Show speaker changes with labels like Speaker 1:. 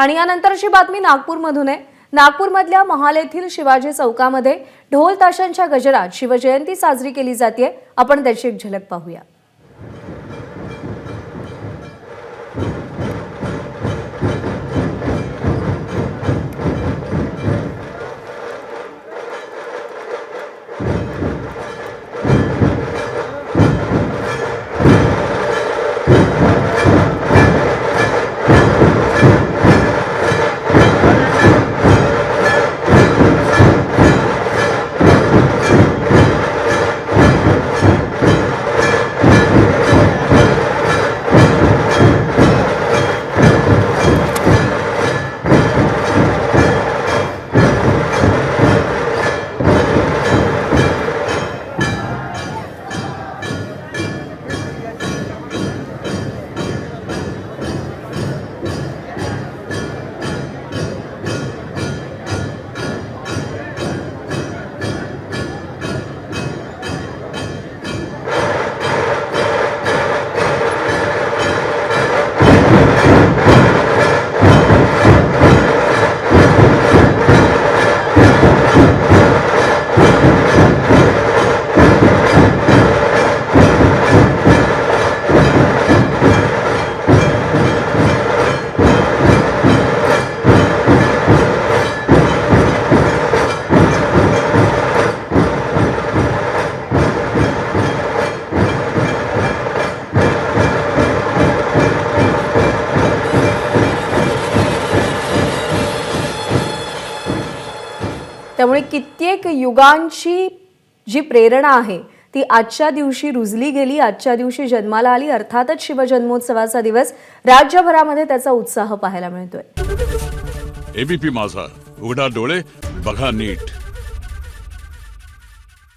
Speaker 1: आणि यानंतरची बातमी नागपूरमधून आहे. नागपूरमधल्या महाल येथील शिवाजी चौकामध्ये ढोल ताशांच्या गजरात शिवजयंती साजरी केली जाते आपण त्याची एक झलक पाहूया. त्यामुळे कित्येक युगांची जी प्रेरणा आहे ती आजच्या दिवशी रुजली गेली. आजच्या दिवशी जन्माला आली. अर्थातच शिवजन्मोत्सवाचा दिवस राज्यभरामध्ये त्याचा उत्साह पाहायला मिळतोय.
Speaker 2: एबीपी माझा. उघडा डोळे बघा नीट.